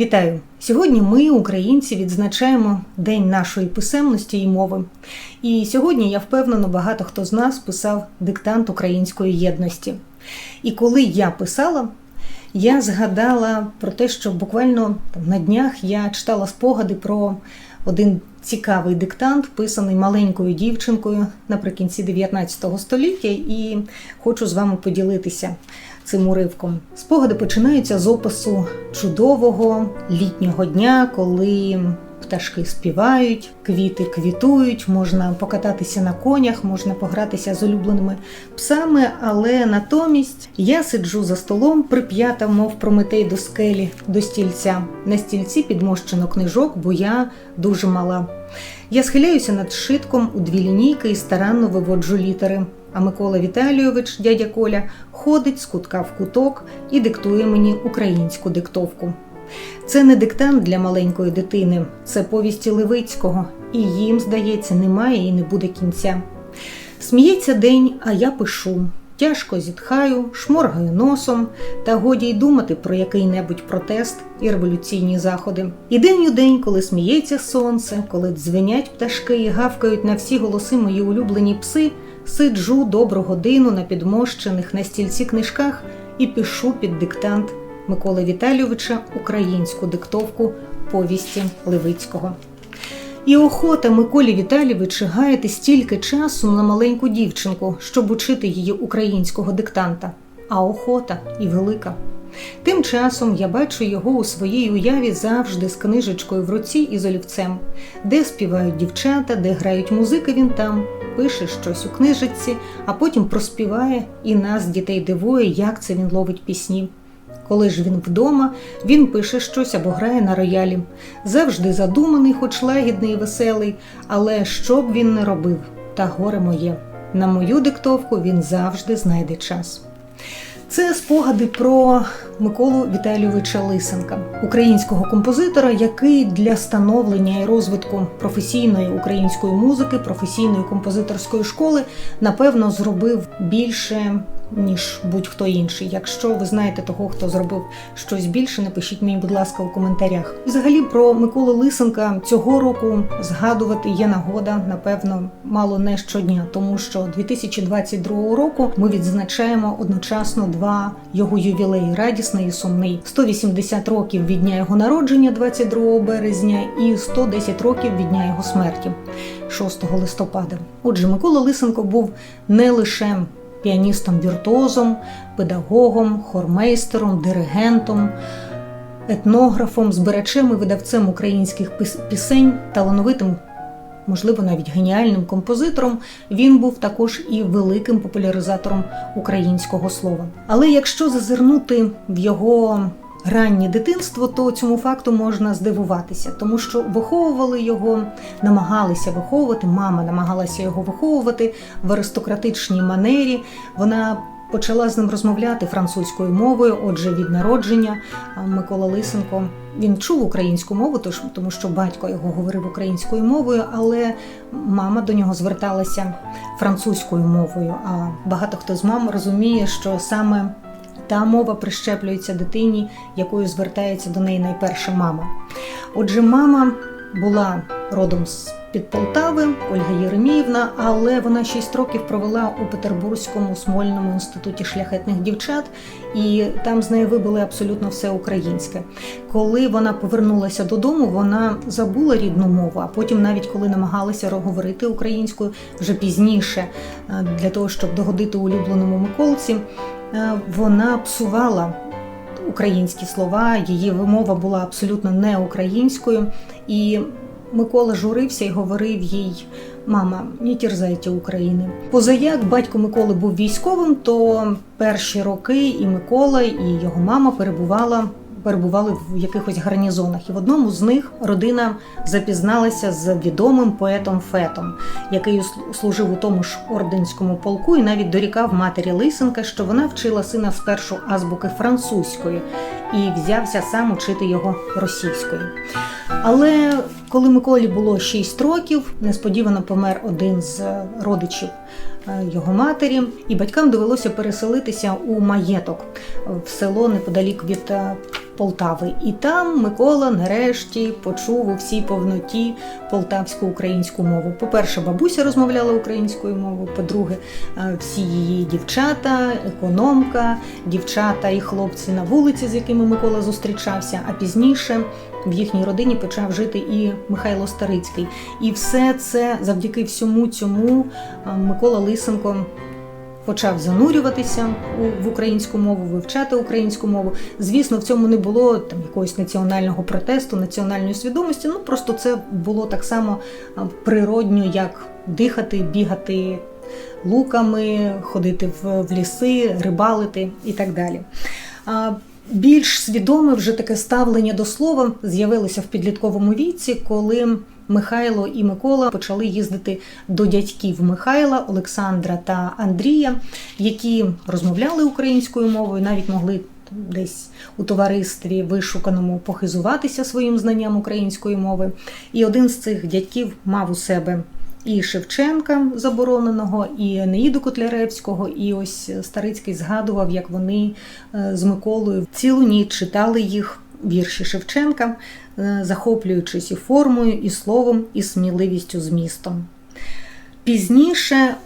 Вітаю! Сьогодні ми, українці, відзначаємо День нашої писемності і мови. І сьогодні я впевнена, багато хто з нас писав диктант української єдності. І коли я писала, я згадала про те, що буквально там, на днях я читала спогади про один цікавий диктант, писаний маленькою дівчинкою наприкінці 19 століття, і хочу з вами поділитися цим уривком. Спогади починаються з опису чудового літнього дня, коли пташки співають, квіти квітують, можна покататися на конях, можна погратися з улюбленими псами, але натомість я сиджу за столом, прип'ята, мов прометей до скелі, до стільця. На стільці підмощено книжок, бо я дуже мала. Я схиляюся над шитком у дві лінійки і старанно виводжу літери. А Микола Віталійович, дядя Коля, ходить з кутка в куток і диктує мені українську диктовку. Це не диктант для маленької дитини, це повісті Левицького, і їм, здається, немає і не буде кінця. Сміється день, а я пишу. Тяжко зітхаю, шморгаю носом, та годі й думати про який-небудь протест і революційні заходи. І день у день, коли сміється сонце, коли дзвенять пташки і гавкають на всі голоси мої улюблені пси, сиджу добру годину на підмощених на стільці книжках і пишу під диктант Миколи Віталійовича українську диктовку повісті Левицького. І охота Миколі Віталійовича гаяти стільки часу на маленьку дівчинку, щоб учити її українського диктанта, а охота і велика. Тим часом я бачу його у своїй уяві завжди з книжечкою в руці і з олівцем, де співають дівчата, де грають музики, він там, пише щось у книжечці, а потім проспіває і нас, дітей, дивує, як це він ловить пісні. Коли ж він вдома, він пише щось або грає на роялі. Завжди задуманий, хоч лагідний і веселий, але що б він не робив, та горе моє. На мою диктовку він завжди знайде час. Це спогади про Миколу Віталійовича Лисенка, українського композитора, який для становлення і розвитку професійної української музики, професійної композиторської школи, напевно, зробив більше ніж будь-хто інший. Якщо ви знаєте того, хто зробив щось більше, напишіть мені, будь ласка, у коментарях. Взагалі про Миколу Лисенка цього року згадувати є нагода, напевно, мало не щодня, тому що 2022 року ми відзначаємо одночасно два його ювілеї радісний і сумний: 180 років від дня його народження, 22 березня, і 110 років від дня його смерті, 6 листопада. Отже, Микола Лисенко був не лише піаністом-віртуозом, педагогом, хормейстером, диригентом, етнографом, збирачем і видавцем українських пісень, талановитим. Можливо, навіть геніальним композитором, він був також і великим популяризатором українського слова. Але якщо зазирнути в його раннє дитинство, то цьому факту можна здивуватися, тому що виховували його, намагалися виховувати. Мама намагалася його виховувати в аристократичній манері. Вона Почала з ним розмовляти французькою мовою. Отже, від народження Микола Лисенко він чув українську мову, тож тому що батько його говорив українською мовою, але мама до нього зверталася французькою мовою. А багато хто з мам розуміє, що саме та мова прищеплюється дитині, якою звертається до неї найперша мама. Отже, мама була родом з під Полтави, Ольга Єреміївна, але вона 6 років провела у Петербурзькому Смольному інституті шляхетних дівчат, і там з нею вибили абсолютно все українське. Коли вона повернулася додому, вона забула рідну мову, а потім, навіть коли намагалася говорити українською вже пізніше, е, для того, щоб догодити улюбленому Миколці. Е, вона псувала українські слова, її вимова була абсолютно не українською. І Микола журився і говорив їй: Мама, не тірзайте України. Позаяк батько Миколи був військовим, то перші роки і Микола, і його мама перебувала перебували в якихось гарнізонах, і в одному з них родина запізналася з відомим поетом Фетом, який служив у тому ж орденському полку, і навіть дорікав матері Лисенка, що вона вчила сина спершу азбуки французької і взявся сам учити його російською. Але коли Миколі було 6 років, несподівано помер один з родичів е, його матері, і батькам довелося переселитися у маєток в село неподалік від е, Полтави. І там Микола нарешті почув у всій повноті полтавську українську мову. По-перше, бабуся розмовляла українською мовою. По-друге, е, всі її дівчата, економка, дівчата і хлопці на вулиці, з якими Микола зустрічався. А пізніше в їхній родині почав жити і Михайло Старицький. І все це завдяки всьому цьому е, Микола Лисенко почав занурюватися в українську мову, вивчати українську мову. Звісно, в цьому не було там якогось національного протесту, національної свідомості. Ну просто це було так само природньо, як дихати, бігати луками, ходити в, в ліси, рибалити і так далі. Більш свідоме вже таке ставлення до слова з'явилося в підлітковому віці, коли Михайло і Микола почали їздити до дядьків Михайла, Олександра та Андрія, які розмовляли українською мовою, навіть могли десь у товаристві вишуканому похизуватися своїм знанням української мови. І один з цих дядьків мав у себе. І Шевченка забороненого, і Енеїду Котляревського, і ось Старицький згадував, як вони е, з Миколою цілу ніч читали їх вірші Шевченка, е, захоплюючись і формою, і словом, і сміливістю змістом. Пізніше е,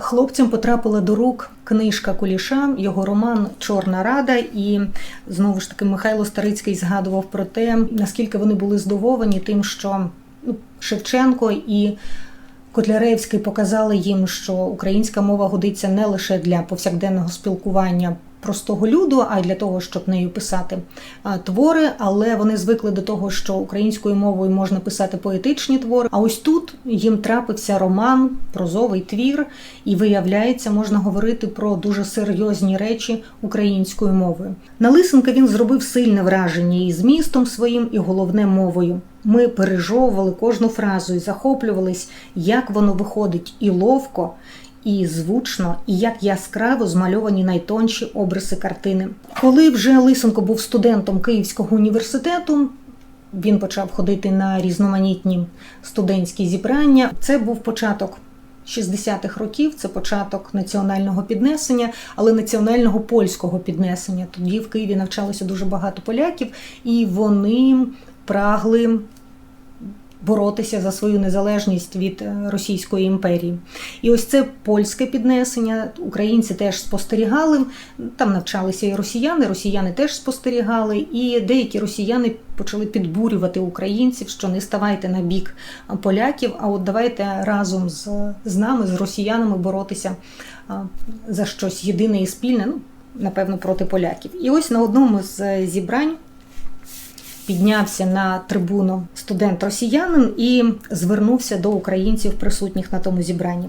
хлопцям потрапила до рук книжка Куліша, його роман Чорна Рада, і знову ж таки Михайло Старицький згадував про те, наскільки вони були здивовані тим, що ну, Шевченко і Котляревський показали їм, що українська мова годиться не лише для повсякденного спілкування простого люду, а й для того, щоб нею писати твори. Але вони звикли до того, що українською мовою можна писати поетичні твори. А ось тут їм трапився роман, прозовий твір, і виявляється, можна говорити про дуже серйозні речі українською мовою. На Лисенка він зробив сильне враження і змістом своїм, і головне мовою. Ми пережовували кожну фразу і захоплювались, як воно виходить і ловко, і звучно, і як яскраво змальовані найтонші обриси картини. Коли вже Лисенко був студентом Київського університету, він почав ходити на різноманітні студентські зібрання. Це був початок 60-х років, це початок національного піднесення, але національного польського піднесення. Тоді в Києві навчалося дуже багато поляків, і вони прагли боротися за свою незалежність від е, Російської імперії. І ось це польське піднесення. Українці теж спостерігали. Там навчалися і росіяни, росіяни теж спостерігали, і деякі росіяни почали підбурювати українців, що не ставайте на бік поляків. А от давайте разом з, з нами, з росіянами, боротися за щось єдине і спільне. Ну, Напевно, проти поляків. І ось на одному з зібрань піднявся на трибуну студент-росіянин і звернувся до українців, присутніх на тому зібранні.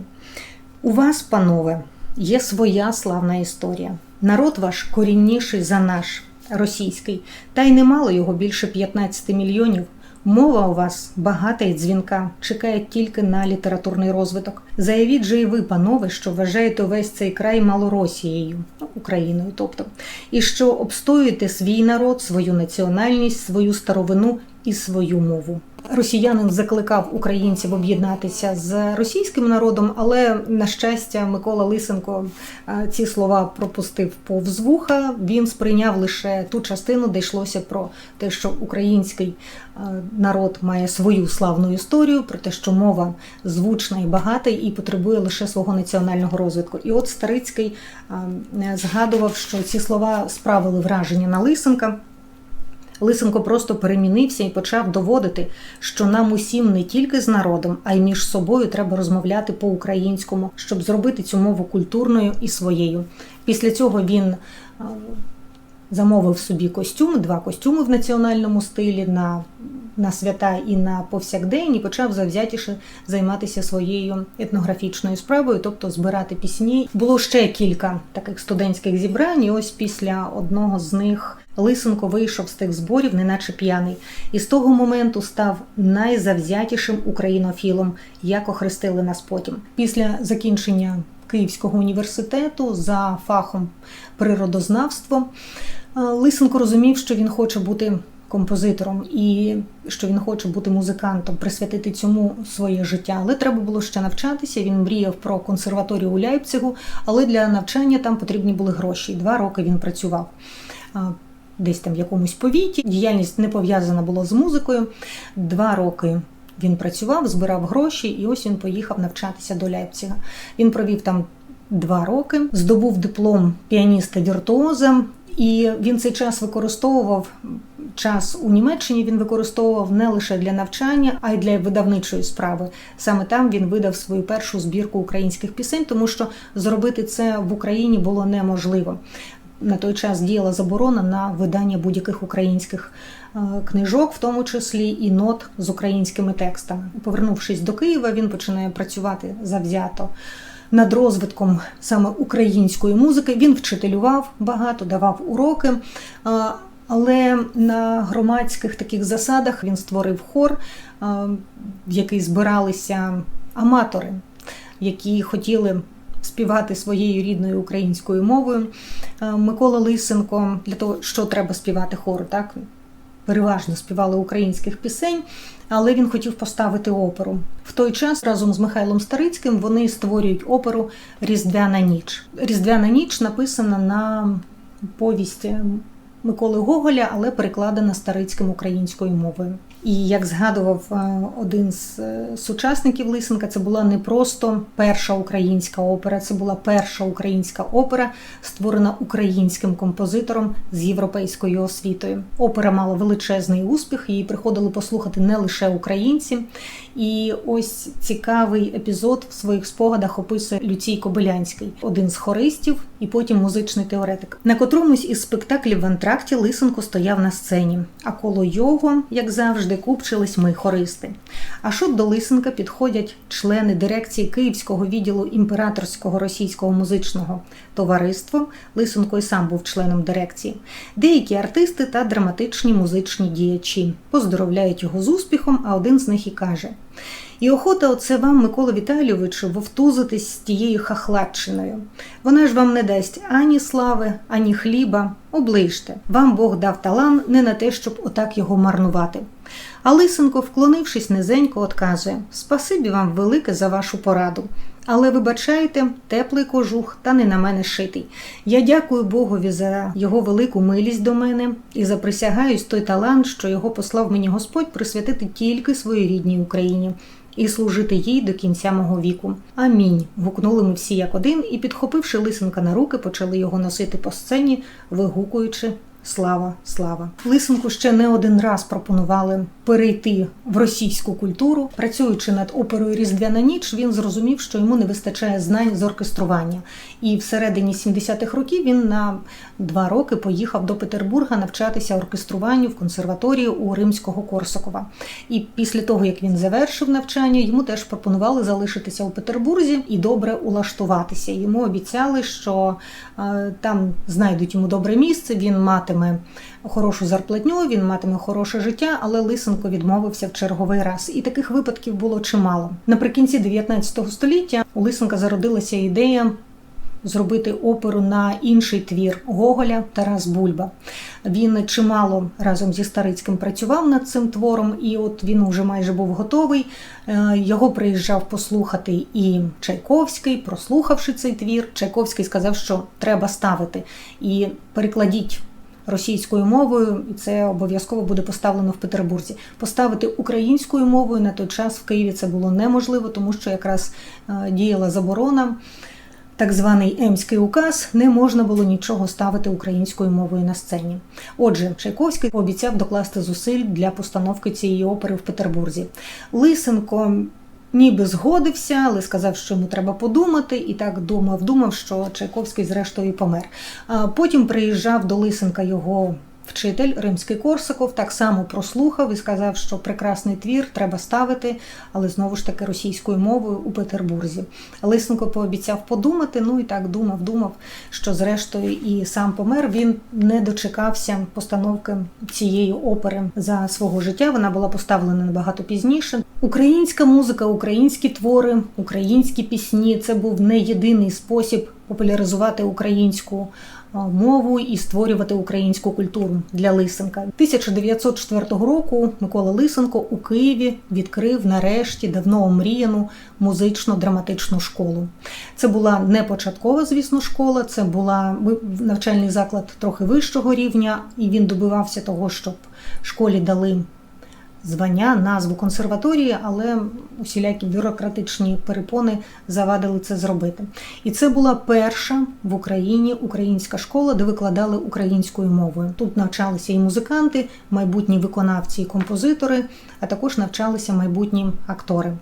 У вас, панове, є своя славна історія. Народ ваш корінніший за наш російський, та й немало його більше 15 мільйонів. Мова у вас багата і дзвінка, чекає тільки на літературний розвиток. Заявіть же і ви, панове, що вважаєте весь цей край Малоросією, ну, Україною, тобто, і що обстоюєте свій народ, свою національність, свою старовину і свою мову. Росіянин закликав українців об'єднатися з російським народом, але на щастя, Микола Лисенко е, ці слова пропустив повз вуха. Він сприйняв лише ту частину, де йшлося про те, що український е, народ має свою славну історію, про те, що мова звучна і багата, і потребує лише свого національного розвитку. І от Старицький е, згадував, що ці слова справили враження на Лисенка. Лисенко просто перемінився і почав доводити, що нам усім не тільки з народом, а й між собою треба розмовляти по-українському, щоб зробити цю мову культурною і своєю. Після цього він замовив собі костюми, два костюми в національному стилі на на свята і на повсякдень, і почав завзятіше займатися своєю етнографічною справою, тобто збирати пісні. Було ще кілька таких студентських зібрань. і Ось після одного з них Лисенко вийшов з тих зборів, неначе п'яний, і з того моменту став найзавзятішим українофілом, як охрестили нас потім. Після закінчення Київського університету за фахом природознавство Лисенко розумів, що він хоче бути композитором і що він хоче бути музикантом, присвятити цьому своє життя. Але треба було ще навчатися. Він мріяв про консерваторію у Ляйпцигу, але для навчання там потрібні були гроші. Два роки він працював. Десь там в якомусь повіті. Діяльність не пов'язана була з музикою. Два роки він працював, збирав гроші, і ось він поїхав навчатися до Лейпціга. Він провів там два роки, здобув диплом піаніста віртуоза, і він цей час використовував. Час у Німеччині він використовував не лише для навчання, а й для видавничої справи. Саме там він видав свою першу збірку українських пісень, тому що зробити це в Україні було неможливо. На той час діяла заборона на видання будь-яких українських е, книжок, в тому числі і нот з українськими текстами. Повернувшись до Києва, він починає працювати завзято над розвитком саме української музики. Він вчителював багато, давав уроки. Але на громадських таких засадах він створив хор, в який збиралися аматори, які хотіли співати своєю рідною українською мовою. Микола Лисенко для того, що треба співати хору, так переважно співали українських пісень, але він хотів поставити оперу. В той час разом з Михайлом Старицьким вони створюють оперу Різдвяна ніч. Різдвяна ніч написана на повість Миколи Гоголя, але перекладена старицьким українською мовою. І як згадував е, один з е, сучасників Лисенка, це була не просто перша українська опера, це була перша українська опера, створена українським композитором з європейською освітою. Опера мала величезний успіх, її приходили послухати не лише українці. І ось цікавий епізод в своїх спогадах описує Люцій Кобилянський, один з хористів, і потім музичний теоретик. На котромусь із спектаклів в антракті Лисенко стояв на сцені, а коло його, як завжди завжди купчились ми хористи. А от до Лисенка підходять члени дирекції Київського відділу імператорського російського музичного товариства. Лисенко і сам був членом дирекції, деякі артисти та драматичні музичні діячі поздоровляють його з успіхом, а один з них і каже. І охота оце вам, Микола Віталійовичу, вовтузитись з тією хахлатчиною. Вона ж вам не дасть ані слави, ані хліба. Оближте. Вам Бог дав талант не на те, щоб отак його марнувати. А Лисенко, вклонившись низенько, отказує Спасибі вам велике за вашу пораду. Але вибачайте, теплий кожух та не на мене шитий. Я дякую Богові за його велику милість до мене і заприсягаюсь той талант, що його послав мені Господь присвятити тільки своїй рідній Україні і служити їй до кінця мого віку. Амінь. гукнули ми всі як один і, підхопивши лисенка на руки, почали його носити по сцені, вигукуючи Слава, слава! Лисенку ще не один раз пропонували перейти в російську культуру. Працюючи над оперою Різдвяна ніч, він зрозумів, що йому не вистачає знань з оркестрування. І всередині 70-х років він на два роки поїхав до Петербурга навчатися оркеструванню в консерваторію у Римського Корсакова. І після того, як він завершив навчання, йому теж пропонували залишитися у Петербурзі і добре улаштуватися. Йому обіцяли, що е, там знайдуть йому добре місце. Він матиме хорошу зарплатню, він матиме хороше життя, але Лисенко відмовився в черговий раз. І таких випадків було чимало. Наприкінці 19 століття у Лисенка зародилася ідея. Зробити оперу на інший твір Гоголя Тарас Бульба. Він чимало разом зі Старицьким працював над цим твором, і от він вже майже був готовий. Е, його приїжджав послухати і Чайковський, прослухавши цей твір. Чайковський сказав, що треба ставити і перекладіть російською мовою, і це обов'язково буде поставлено в Петербурзі. Поставити українською мовою на той час в Києві це було неможливо, тому що якраз е, діяла заборона. Так званий Емський указ не можна було нічого ставити українською мовою на сцені. Отже, Чайковський пообіцяв докласти зусиль для постановки цієї опери в Петербурзі. Лисенко ніби згодився, але сказав, що йому треба подумати, і так думав, думав, що Чайковський, зрештою, помер. Потім приїжджав до Лисенка його Вчитель римський Корсаков так само прослухав і сказав, що прекрасний твір треба ставити, але знову ж таки російською мовою у Петербурзі. Лисенко пообіцяв подумати. Ну і так думав, думав, що зрештою і сам помер. Він не дочекався постановки цієї опери за свого життя. Вона була поставлена набагато пізніше. Українська музика, українські твори, українські пісні це був не єдиний спосіб популяризувати українську мову і створювати українську культуру для Лисенка. 1904 року Микола Лисенко у Києві відкрив нарешті давно омріяну музично-драматичну школу. Це була не початкова, звісно, школа, це була навчальний заклад трохи вищого рівня, і він добивався того, щоб школі дали звання, назву консерваторії, але усілякі бюрократичні перепони завадили це зробити. І це була перша в Україні українська школа, де викладали українською мовою. Тут навчалися і музиканти, майбутні виконавці і композитори, а також навчалися майбутні актори.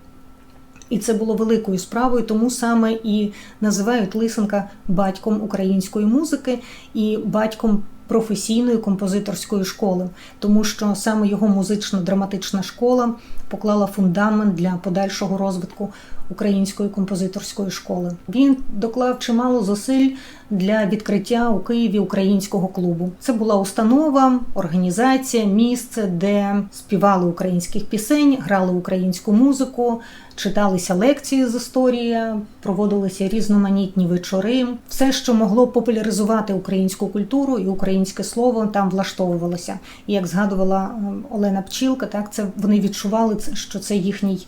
І це було великою справою, тому саме і називають Лисенка батьком української музики і батьком професійної композиторської школи, тому що саме його музично-драматична школа поклала фундамент для подальшого розвитку української композиторської школи. Він доклав чимало зусиль для відкриття у Києві українського клубу. Це була установа, організація, місце, де співали українських пісень, грали українську музику, читалися лекції з історії, проводилися різноманітні вечори. Все, що могло популяризувати українську культуру і українське слово, там влаштовувалося. І як згадувала ем, Олена Пчілка, так це вони відчували що це їхній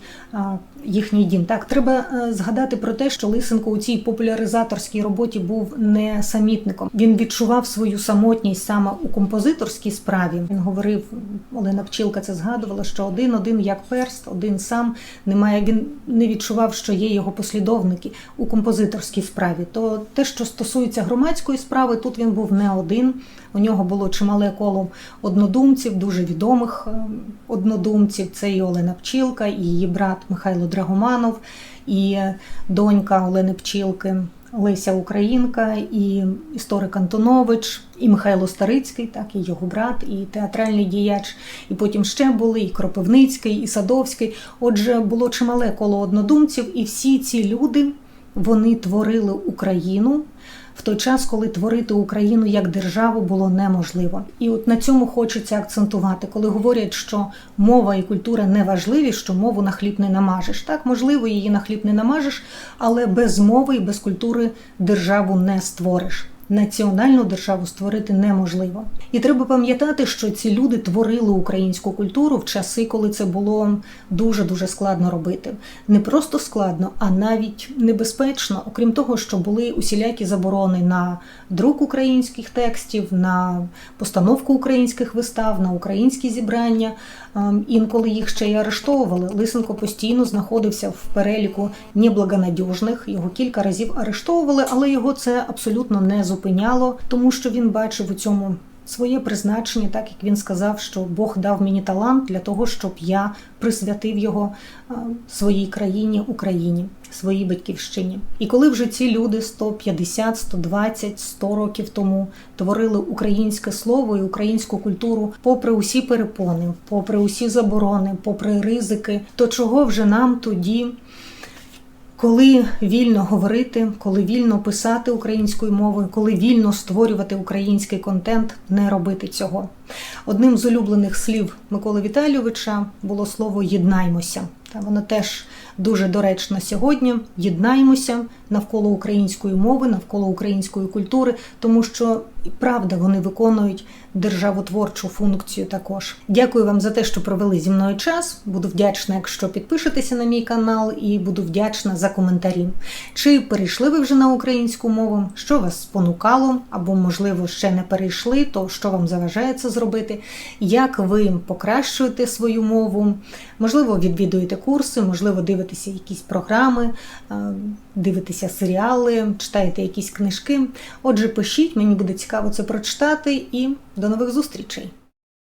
їхній дім. Так, треба е, згадати про те, що Лисенко у цій популяризаторській роботі був не самітником. Він відчував свою самотність саме у композиторській справі. Він говорив, Олена Пчілка це згадувала, що один-один як перст, один сам немає. Він не відчував, що є його послідовники у композиторській справі. То те, що стосується громадської справи, тут він був не один. У нього було чимале коло однодумців, дуже відомих е, однодумців. Це і Олена Пчілка, і її брат Михайло Драгоманов, і донька Олени Пчілки. Леся Українка, і історик Антонович, і Михайло Старицький, так і його брат, і театральний діяч. І потім ще були і Кропивницький, і Садовський. Отже, було чимале коло однодумців, і всі ці люди вони творили Україну в той час, коли творити Україну як державу було неможливо. І от на цьому хочеться акцентувати, коли говорять, що мова і культура не важливі, що мову на хліб не намажеш. Так, можливо, її на хліб не намажеш, але без мови і без культури державу не створиш національну державу створити неможливо. І треба пам'ятати, що ці люди творили українську культуру в часи, коли це було дуже дуже складно робити. Не просто складно, а навіть небезпечно, окрім того, що були усілякі заборони на друк українських текстів, на постановку українських вистав, на українські зібрання. Ем, інколи їх ще й арештовували. Лисенко постійно знаходився в переліку неблагонадіжних. Його кілька разів арештовували, але його це абсолютно не зупиняло, тому що він бачив у цьому. Своє призначення, так як він сказав, що Бог дав мені талант для того, щоб я присвятив його своїй країні, Україні, своїй батьківщині. І коли вже ці люди 150, 120, 100 років тому творили українське слово і українську культуру, попри усі перепони, попри усі заборони, попри ризики, то чого вже нам тоді? Коли вільно говорити, коли вільно писати українською мовою, коли вільно створювати український контент, не робити цього. Одним з улюблених слів Миколи Віталійовича було слово єднаймося. Та воно теж дуже доречно сьогодні. Єднаймося навколо української мови, навколо української культури, тому що правда вони виконують державотворчу функцію. Також дякую вам за те, що провели зі мною час. Буду вдячна, якщо підпишетеся на мій канал, і буду вдячна за коментарі. Чи перейшли ви вже на українську мову? Що вас спонукало, або, можливо, ще не перейшли, то що вам заважає це зробити? Як ви покращуєте свою мову? Можливо, відвідуєте курси, можливо, дивитеся якісь програми, дивитеся серіали, читаєте якісь книжки. Отже, пишіть, мені буде цікаво це прочитати, і до нових зустрічей!